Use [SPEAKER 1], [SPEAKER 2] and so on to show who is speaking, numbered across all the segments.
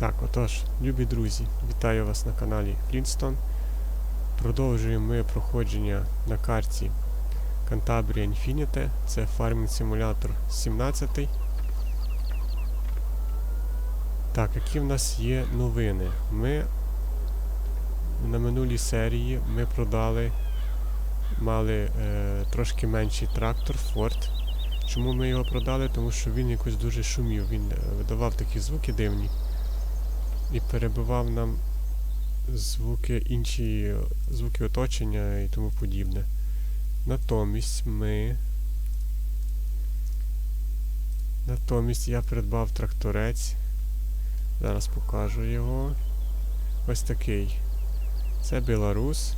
[SPEAKER 1] Так, отож, любі друзі, вітаю вас на каналі Flintstone. Продовжуємо ми проходження на карті Cantabria Infinite. Це фармінг симулятор 17. Так, які в нас є новини? Ми на минулій серії ми продали, мали е, трошки менший трактор Ford. Чому ми його продали? Тому що він якось дуже шумів, він е, видавав такі звуки дивні і перебивав нам звуки інші звуки оточення і тому подібне. Натомість ми. Натомість я придбав тракторець. Зараз покажу його. Ось такий. Це Білорус.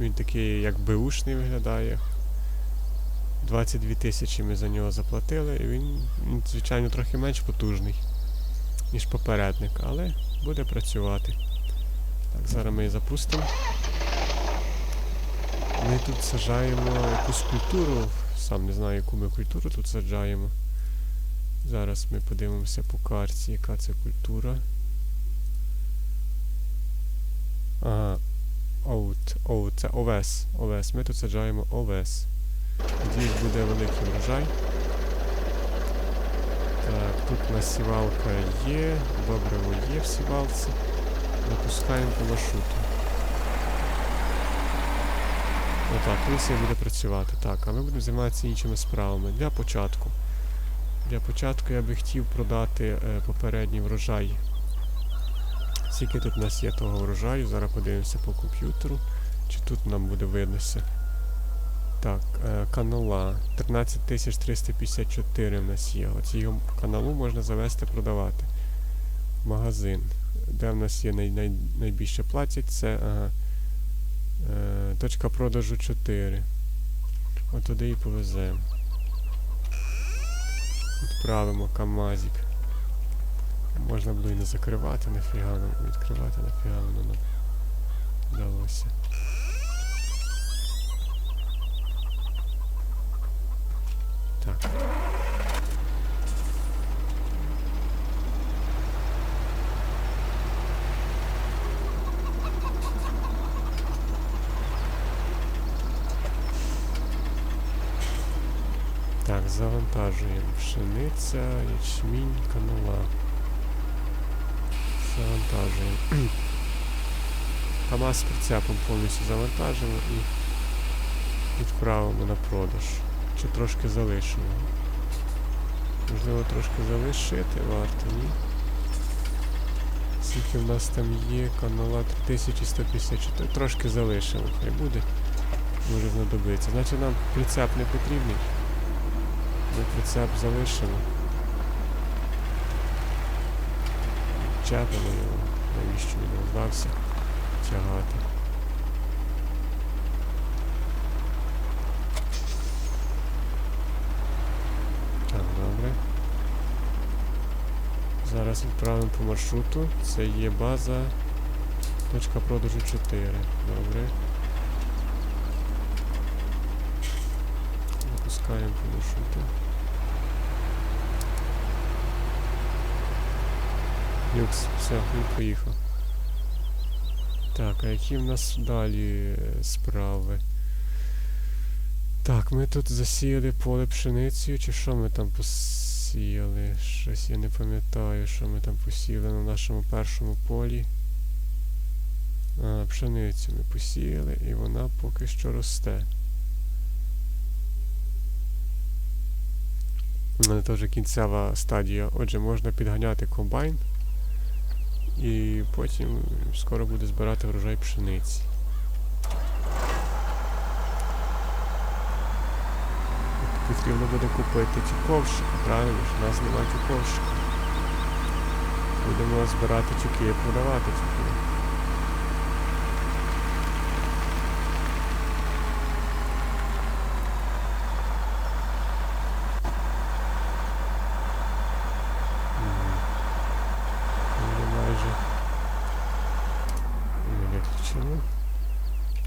[SPEAKER 1] Він такий як беушний виглядає. 22 тисячі ми за нього заплатили, і він, він, звичайно, трохи менш потужний, ніж попередник, але буде працювати. Так, зараз ми її запустимо. Ми тут саджаємо якусь культуру, сам не знаю, яку ми культуру тут саджаємо. Зараз ми подивимося по карті, яка це культура. Ага. Оут, оут, це овес. Овес. Ми тут саджаємо овес. Надіюсь, буде великий врожай. Так, тут у нас сівалка є, добриво є в сівалці. Запускаємо по маршруту. Отак, місія буде працювати. Так, а ми будемо займатися іншими справами. Для початку. Для початку я би хотів продати е, попередній врожай. Скільки тут у нас є того врожаю, зараз подивимося по комп'ютеру, чи тут нам буде виднося. Так, е, канала 13354 в нас є. Оці каналу можна завести, продавати. Магазин. Де в нас є най, най, найбільше платять, це ага, е, точка продажу 4. От туди і повеземо. Відправимо Камазик. Можна було і не закривати, нафіга нам відкривати, нафіга воно нам вдалося. Так. Так, завантажуємо пшениця, ячмінь, канала. Завантажуємо. КАМАЗ прицепом повністю завантажимо і відправимо на продаж. Чи трошки залишимо. Можливо, трошки залишити варто, ні? Скільки в нас там є, канала 3154. Трошки залишимо, хай буде. Може знадобиться. Значить нам прицеп не потрібний. Ми прицеп залишимо. Чепимо його, навіщо він роздався тягати. Так, добре. Зараз відправимо по маршруту. Це є база. Точка продажу 4. Добре. Запускаємо по маршруту. Люкс, все, він поїхав. Так, а які в нас далі е, справи? Так, ми тут засіяли поле пшеницею, чи що ми там посіяли? Щось я не пам'ятаю, що ми там посіяли на нашому першому полі. А, пшеницю ми посіяли і вона поки що росте. У мене теж кінцева стадія. Отже, можна підганяти комбайн. І потім скоро буде збирати врожай пшениці. Потрібно буде купити ті ковшики, правильно ж? У нас немає ті. Будемо збирати тюки і продавати тюки.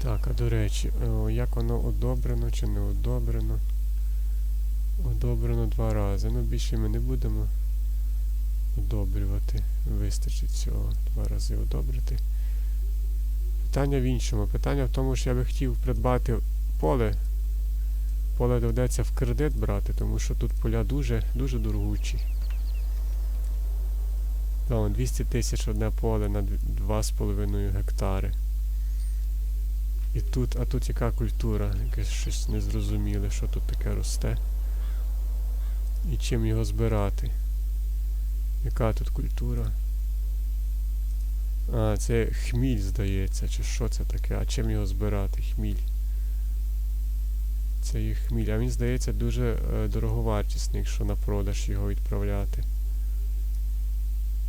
[SPEAKER 1] Так, а до речі, як воно одобрено чи не одобрено? Одобрено два рази. Ну більше ми не будемо удобрювати. Вистачить цього. Два рази удобрити. Питання в іншому. Питання в тому, що я би хотів придбати поле. Поле доведеться в кредит брати, тому що тут поля дуже, дуже дорогучі. Там 200 тисяч одне поле на 2,5 гектари. І тут, а тут яка культура? Якесь щось незрозуміле, що тут таке росте. І чим його збирати? Яка тут культура? А, це хміль, здається, чи що це таке? А чим його збирати? Хміль. Це є хміль. А він, здається, дуже е, дороговартісний, якщо на продаж його відправляти.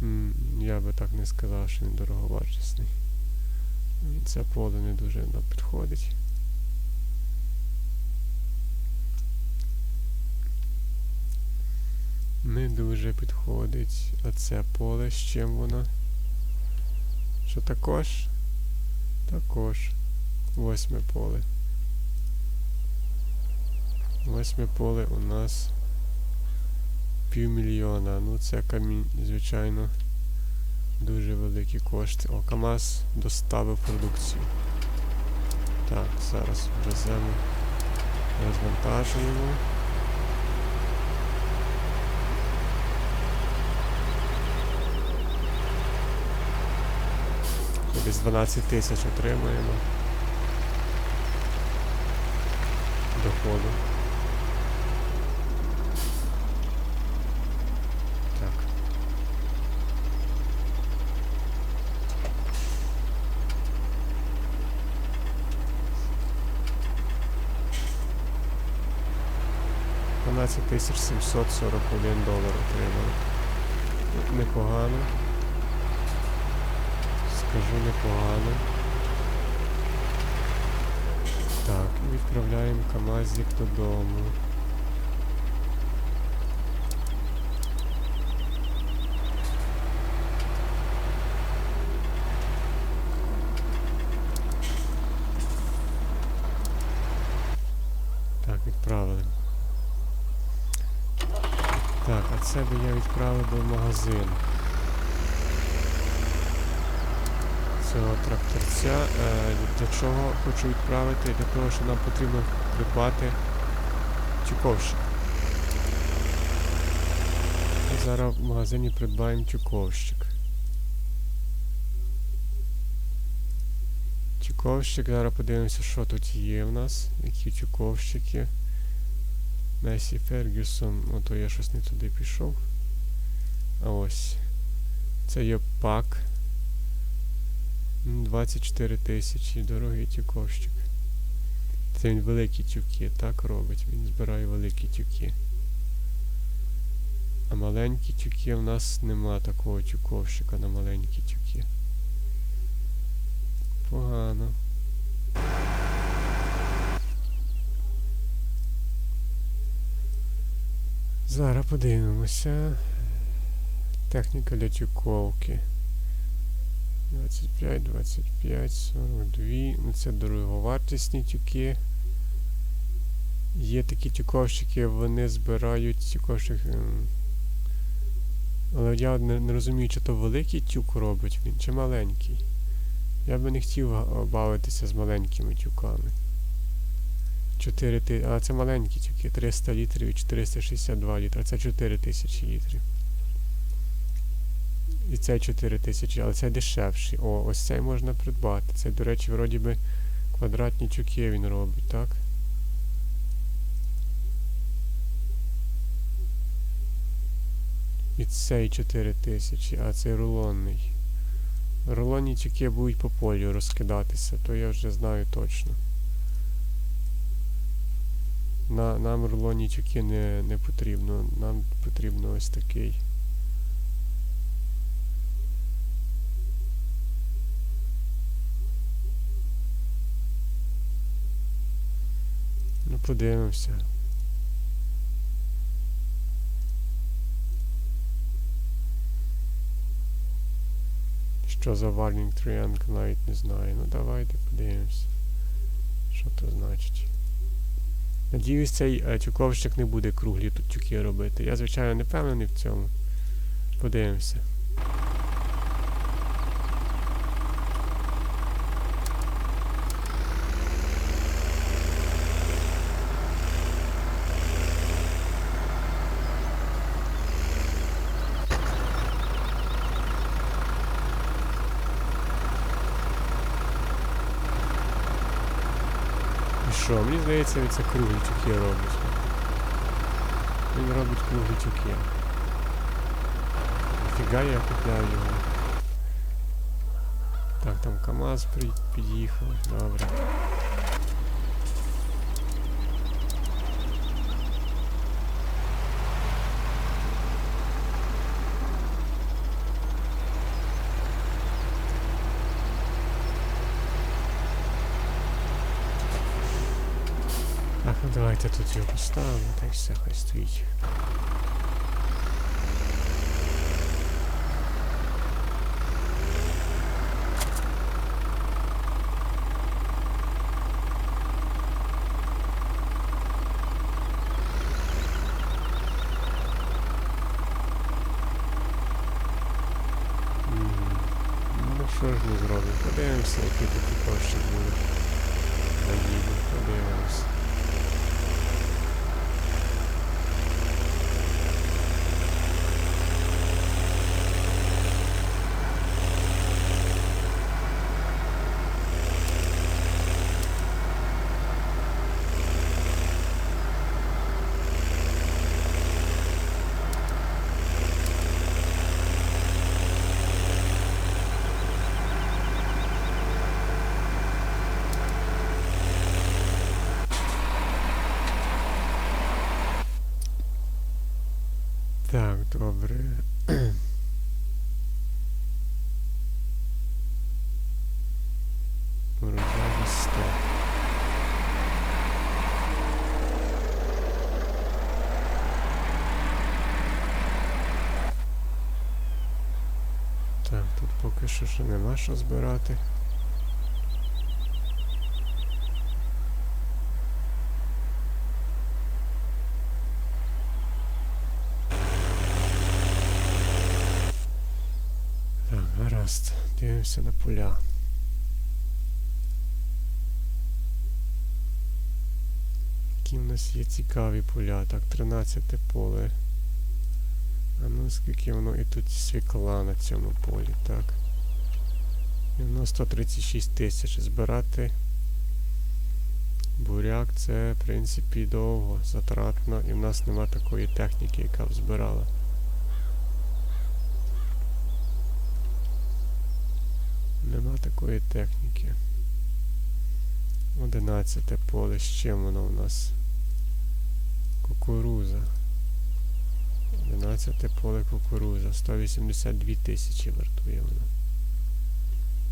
[SPEAKER 1] М, я би так не сказав, що він дороговартісний. Це поле не дуже нам підходить. Не дуже підходить. А це поле з чим воно? Що також? Також. Восьме поле. Восьме поле у нас півмільйона. Ну це камінь, звичайно, дуже великі кошти. О, КАМАЗ доставив продукцію. Так, зараз веземо, розвантажуємо. Десь 12 тисяч отримаємо доходу. Так. Дванадцять тисяч сімсот сорок один долар отримали. Непогано. Скажу непогано. Так, відправляємо КАМАЗик додому. Так, відправили. Так, а це би я відправив би в магазин. Цього тракторця. Е, для чого хочу відправити? Для того, що нам потрібно придбати тюковщик. Зараз в магазині придбаємо тюковщик. Тюковщик, зараз подивимося, що тут є в нас, які тюковщики. Месі Фергюсон, ну то я щось не туди пішов. А ось. Це є пак. М, 24 тисячі, дорогий тюковщик. Це він великі тюки, так робить. Він збирає великі тюки. А маленькі тюки в нас нема такого тюковщика на маленькі тюки. Погано. Зараз подивимося. Техніка для тюковки. 25, 25, 42. Ну це дороговартісні тюки. Є такі тюковщики, вони збирають тюковщик. ем, Але я не, не розумію, чи то великий тюк робить він, чи маленький. Я би не хотів бавитися з маленькими тюками. 4 ти... А це маленькі тюки, 300 літрів і 462 літра. Це 4 тисячі літрів. І це 4 тисячі, але це дешевший. О, ось цей можна придбати. Це, до речі, вроді би квадратні тюки він робить, так? І цей 4 тисячі, а цей рулонний. Рулонні тюки будуть по полю розкидатися, то я вже знаю точно. На, нам рулонні тюки не, не потрібно. Нам потрібно ось такий. Подивимося. Що за Warning Triangle, навіть не знаю. Ну давайте подивимося. Що то значить. Надіюсь, цей е, тюковщик не буде круглі тут тюки робити. Я, звичайно, не впевнений в цьому. Подивимося. Що, мені здається, він це круглі тюки робить. Він робить круглі тюки. Фіга я купляю його. Так, там КАМАЗ під'їхав, добре. Так, ну давайте тут його поставимо, та й все, хай стоїть. Ну що ж ми зробимо? Подивимося, такий кошик буде. Наїду, подивимося. Так, добре. Урожай 100. Так, тут поки що ще нема що збирати. Так, гаразд. Дивимося на поля. Які в нас є цікаві поля. Так, 13 поле. А ну скільки воно і тут свікла на цьому полі, так. І воно 136 тисяч. Збирати буряк це, в принципі, довго, затратно, і в нас нема такої техніки, яка б збирала. Нема такої техніки. 11 поле. З чим воно у нас? Кукуруза. 11 поле кукуруза. 182 тисячі вартує воно.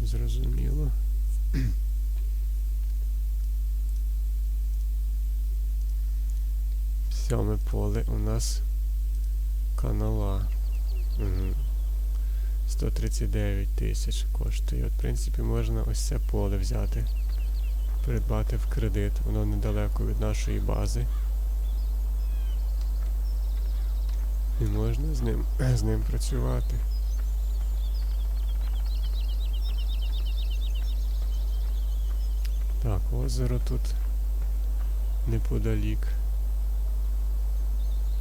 [SPEAKER 1] Зрозуміло. Сьоме поле у нас канала. Угу. 139 тисяч коштує. От, в принципі, можна ось це поле взяти, придбати в кредит. Воно недалеко від нашої бази. І можна з ним, з ним працювати. Так, озеро тут неподалік.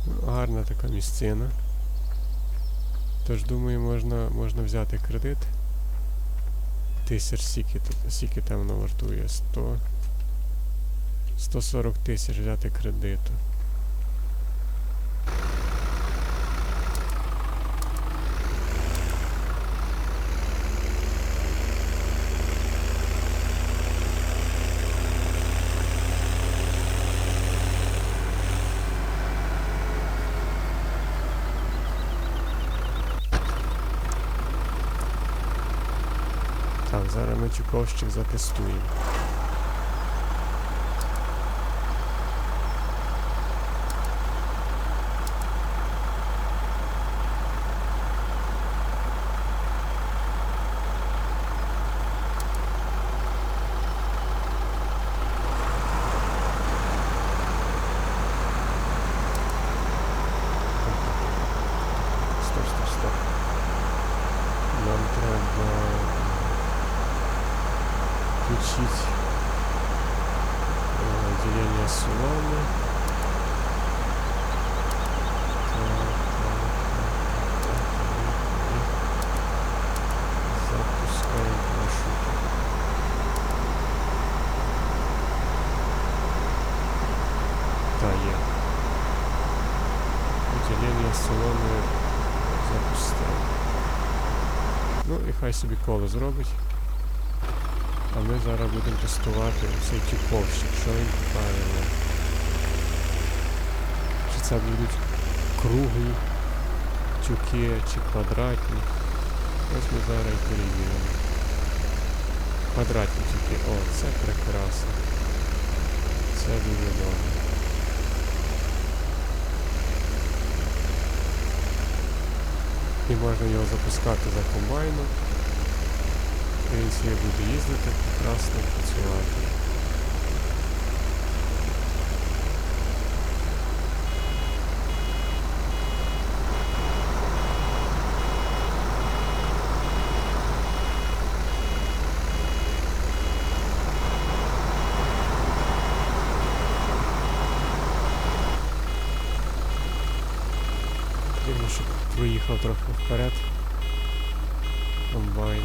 [SPEAKER 1] Ну, Гарна така місцина. Тож думаю, можна, можна взяти кредит. Тисяч сіки, сіки там воно вартує 100. 140 тисяч взяти кредиту. Так, зараз ми чуковщик затестуємо. Стоп, стоп, стоп. треба е, включити е, ділення соломи. Так, так, так, так, так, і Запускаємо маршрут. Та є. Соломи запустив. Ну і хай собі коло зробить. А ми зараз будемо тестувати цей тюковщик, що він правильно. Чи це будуть круглі тюки, чи квадратні. Ось ми зараз і перевіримо. Квадратні тюки. О, це прекрасно. Це дуже добре. І можна його запускати за комбайном. І він собі буде їздити, прекрасно працювати. Потрібно, щоб проїхав трохи вперед. Комбайн.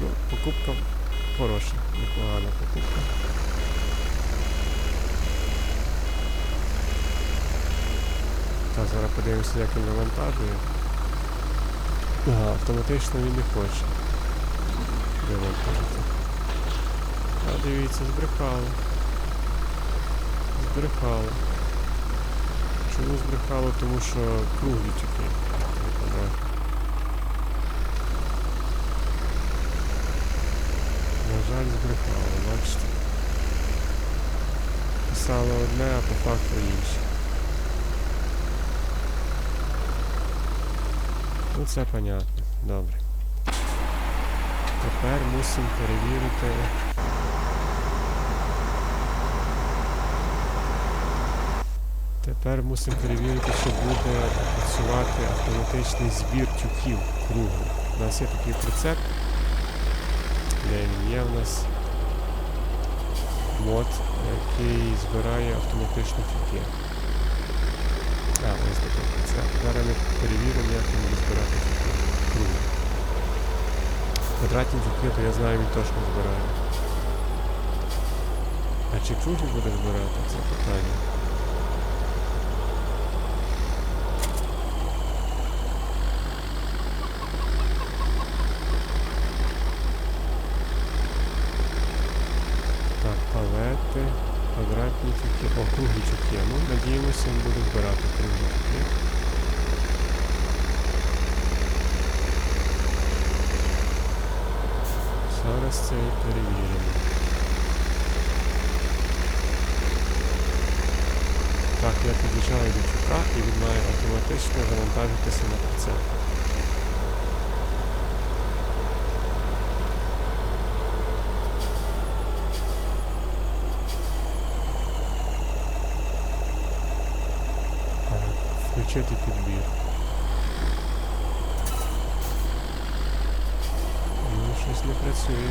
[SPEAKER 1] Ну, покупка хороша, непогана покупка. Так, зараз подивимося, як він навантажує. Ага, автоматично він не хоче. Вивантажити. А дивіться, збрехало. Збрехало. Чому збрехало? Тому що круглі. Квадратні. На жаль, збрехало, бачите. Писало одне, а по факту інше. Ну це понятно. Добре. Тепер мусимо перевірити. Тепер мусимо перевірити, чи буде працювати автоматичний збір тюків кругу. У нас є такий прицеп, де він є у нас мод, який збирає автоматично тюки. А, ось такий прицеп. Зараз ми перевіримо, як він буде збирати тюки кругу. Квадратні тюки, то я знаю, він точно збирає. А чи круглі буде збирати, це питання. Так, палети, квадратні тюки, о, круглі тюки. Ну, надіємося, він буде збирати круглі тюки. Зараз це і перевіримо. Так, я під'їжджаю до тюка і він має автоматично завантажитися на прицеп. Так, Включити підбір. Ну, щось не працює.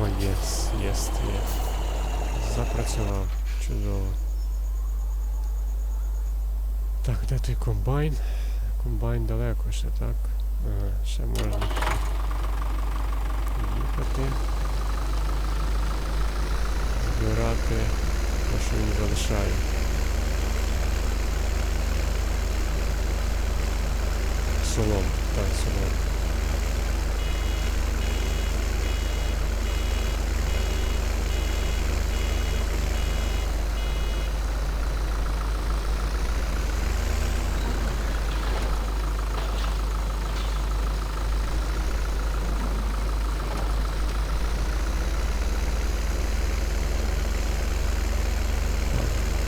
[SPEAKER 1] О, єс, єс, є. Запрацював. Чудово. Так, де той комбайн? Комбайн далеко ще, так? Ага, ще можна їхати. Збирати те, що він залишає. Солом, так, солом.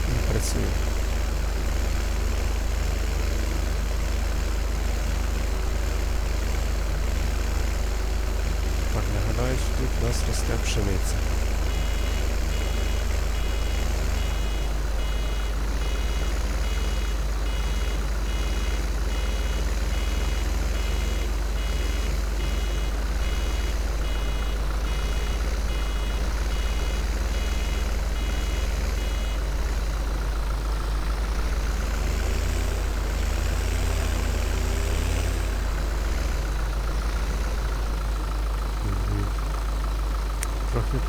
[SPEAKER 1] Не працює. гадаю, що тут у нас росте пшениця. Мгм.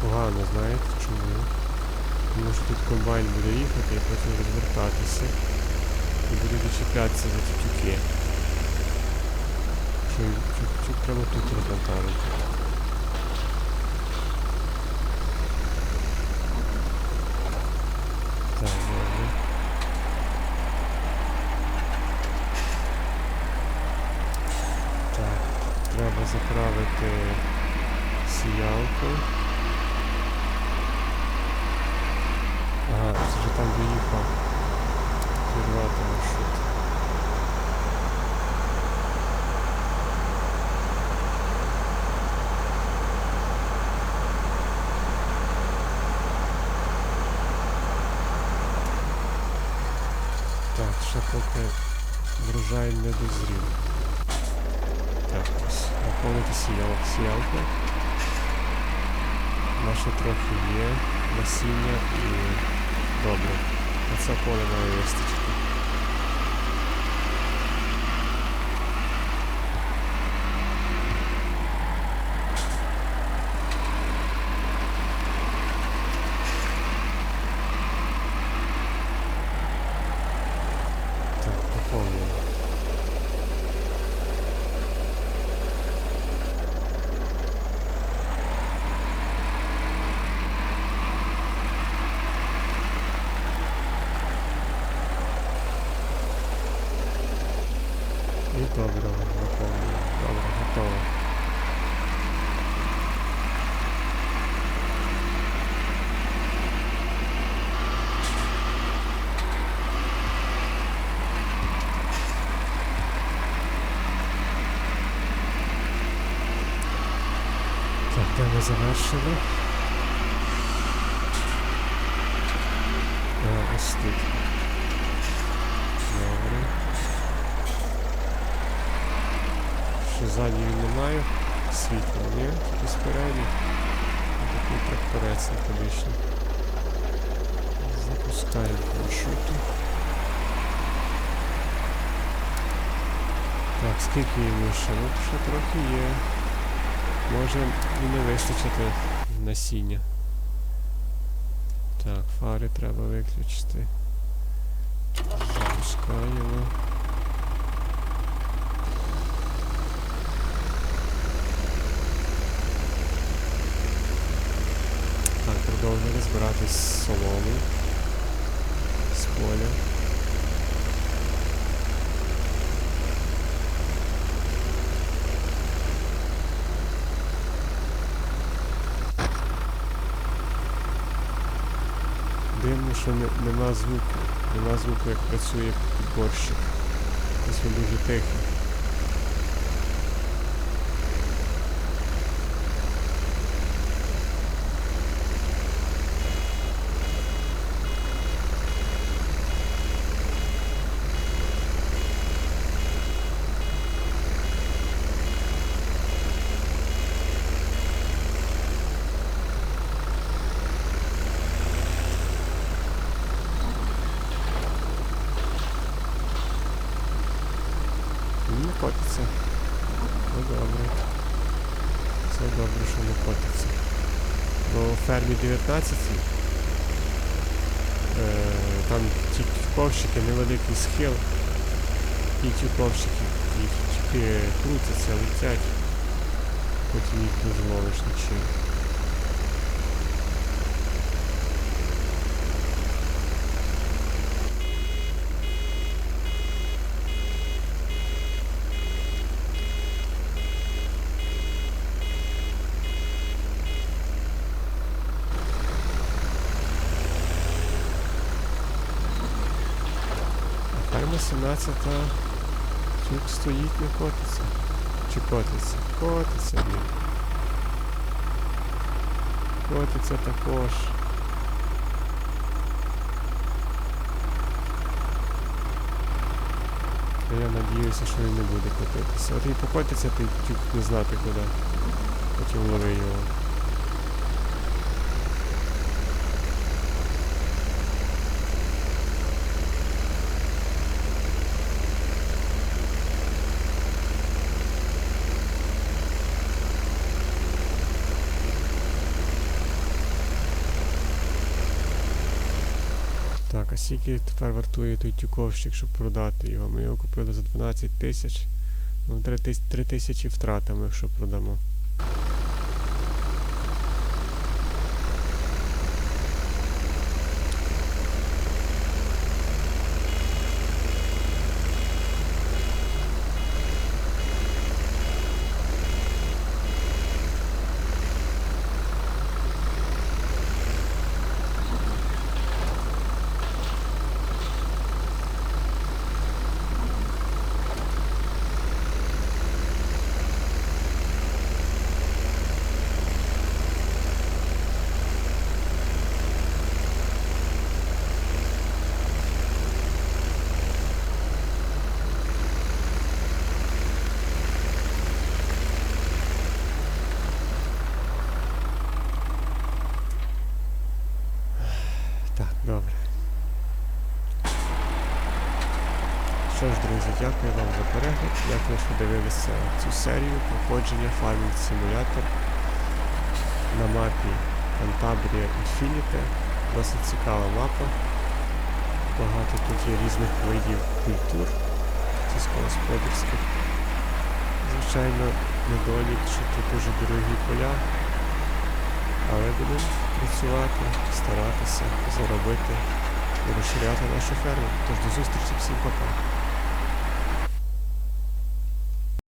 [SPEAKER 1] Погано, знаєте чому? Тому що тут комбайн буде їхати і потім розвертатися. І буде зачіплятися за ті тюки. Що тюк треба тут розвантажити. Так, добре. Так, треба заправити сіялку. Ага, це вже там доїхав. Зірвати маршрут. Так, ще поки врожай не дозрів. Так, ось, наповнити сіял, сіялку. Наше трохи є насіння і добре. На це поле має вистачити. Так, поповнюємо. І добре, наповнюємо. Добре, готово. Так, де ми завершили? А, ось тут. Добре. Що ззаді він не має світла, ні? Тільки спереді. Такий тракторець неподвічний. Запускаємо маршруту. Так, скільки йому ще? Ну, ще трохи є. Може і не вистачити насіння. Так, фари треба виключити. Запускаємо. Продовжили збирати солому з поля. Дивно, що не, нема звуку. Нема звуку, як працює підборщик. Ось він дуже тихий. 15. Е, там тільки ковщики, невеликий схил. І ті ковщики тільки крутяться, летять, потім їх не зловиш нічим. Ферма 17 тюк стоїть, не котиться. Чи котиться? Котиться він. котиться також. Я надіюся, що він не буде котитися. От і покотиться, ти не знати куди. Потім лови його. Так, а скільки тепер вартує той тюковщик, щоб продати його? Ми його купили за 12 тисяч. Ну, 3, тис- 3 тисячі втратимо, якщо продамо. Так, добре. Що ж, друзі, дякую вам за перегляд. Дякую, що дивилися цю серію проходження Farming Simulator на мапі Cantabria Infinite. Досить цікава мапа. Багато тут є різних видів культур сільськогосподарських. Звичайно, недолік, що тут дуже дорогі поля. Але будемо працювати, старатися заробити і розширяти нашу ферму. Тож до зустрічі, всім пока.